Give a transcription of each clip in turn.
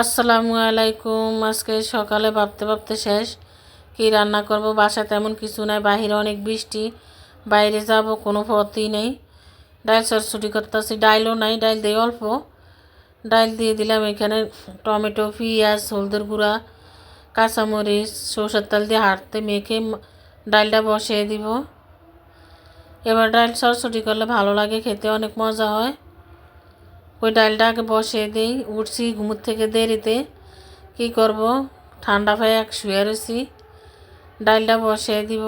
আসসালামু আলাইকুম। আজকে সকালে ভাবতে ভাবতে শেষ। কি রান্না করব? বাসা তেমন কিছু নাই, বাহিরে অনেক বৃষ্টি, বাইরে যাব, কোনো পথই নেই। ডাইল সরসুটি করতেছি ডাইলও নাই ডাইল দিয়ে অল্প। ডাইল দিয়ে দিলাম এখানে টমেটো, পেঁয়াজ, হলদের গুঁড়া, কাঁচামরিচ, সরষের তেল দিয়ে হাঁটতে মেখে ডালটা বসিয়ে দিব। এবার ডাইল সরসুটি করলে ভালো লাগে, খেতে অনেক মজা হয়। ওই ডালটা আগে বসিয়ে দিই, উঠছি ঘুমুর থেকে দেরিতে। কি করব? ঠান্ডা পায়ে এক শুয়ে রয়েছি। ডালটা বসিয়ে দিব।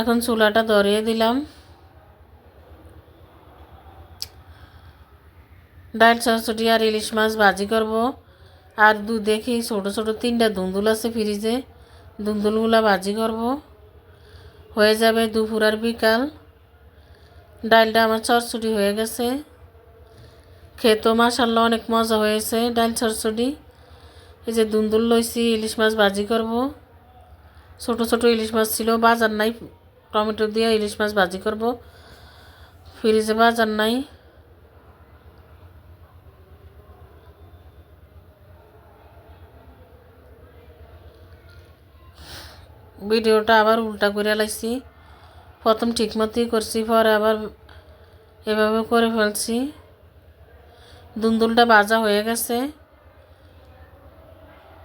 এখন চুলাটা ধরিয়ে দিলাম। ডাল চচড়ি আর ইলিশ মাছ ভাজি করব। আর দু দেখি ছোটো ছোটো তিনটা দুন্দুল আছে ফ্রিজে। দুন্দুলগুলা ভাজি করব। হয়ে যাবে দুপুর আর বিকাল। ডালটা আমার চরচড়ি হয়ে গেছে। খেতো মাসাল্লাহ অনেক মজা হয়েছে ডাল চরচড়ি এই যে দুন্দুল লইছি, ইলিশ মাছ ভাজি করব। ছোট ছোট ইলিশ মাছ ছিল, বাজার নাই। টমেটো দিয়ে ইলিশ মাছ ভাজি করব। ফ্রিজে বাজার নাই। ভিডিওটা আবার উল্টা করে লাইছি। প্রথম ঠিক মতোই করছি, পরে আবার এভাবে করে ফেলছি। দুন্দুলটা ভাজা হয়ে গেছে।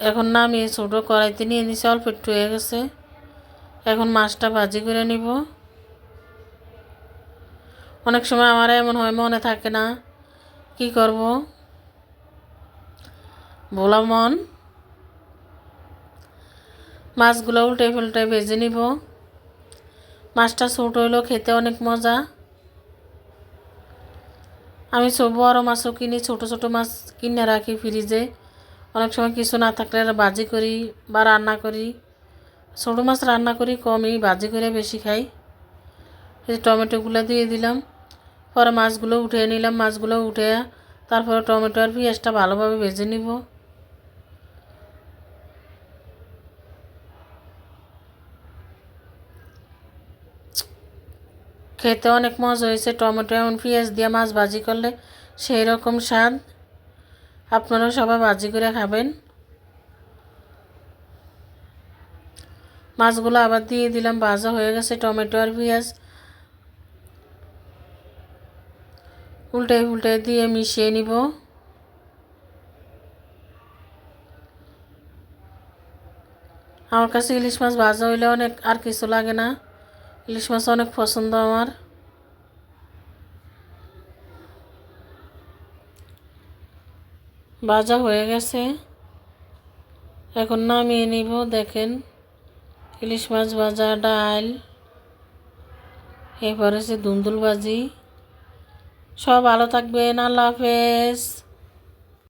এখন নামিয়ে ছোটো কড়াইতে নিয়ে নিছি, অল্প একটু হয়ে গেছে। এখন মাছটা ভাজি করে নিব। অনেক সময় আমার এমন হয়, মনে থাকে না কি করব। ভোলা মন। মাছগুলো উল্টে ফুলটে ভেজে নিব। মাছটা ছোট হইলেও খেতে অনেক মজা। আমি সব বড় মাছও কিনি, ছোট ছোট মাছ কিনে রাখি ফ্রিজে। অনেক সময় কিছু না থাকলে ভাজি করি বা রান্না করি। ছোটো মাছ রান্না করি, কমই ভাজি করে বেশি খাই। এই টমেটোগুলো দিয়ে দিলাম। পরে মাছগুলো উঠে নিলাম, মাছগুলো উঠে তারপরে টমেটো আর পেঁয়াজটা ভালোভাবে ভেজে নিব। খেতে অনেক মজা হয়েছে, টমেটো এমন পেঁয়াজ দিয়ে মাছ ভাজি করলে সেই রকম স্বাদ। আপনারাও সবাই ভাজি করে খাবেন। মাছগুলো আবার দিয়ে দিলাম, ভাজা হয়ে গেছে টমেটো আর পেঁয়াজ। উল্টে উল্টে দিয়ে মিশিয়ে নিব। আমার কাছে ইলিশ মাছ ভাজা হইলে অনেক আর কিছু লাগে না। ইলিশ মাছ অনেক পছন্দ আমার। ভাজা হয়ে গেছে। এখন নামিয়ে নিব, দেখেন। ইলিশ মাছ ভাজা, ডাল। এরপরে সে দুন্দুল ভাজি। সব ভালো থাকবেন, আল্লাহ হাফেজ।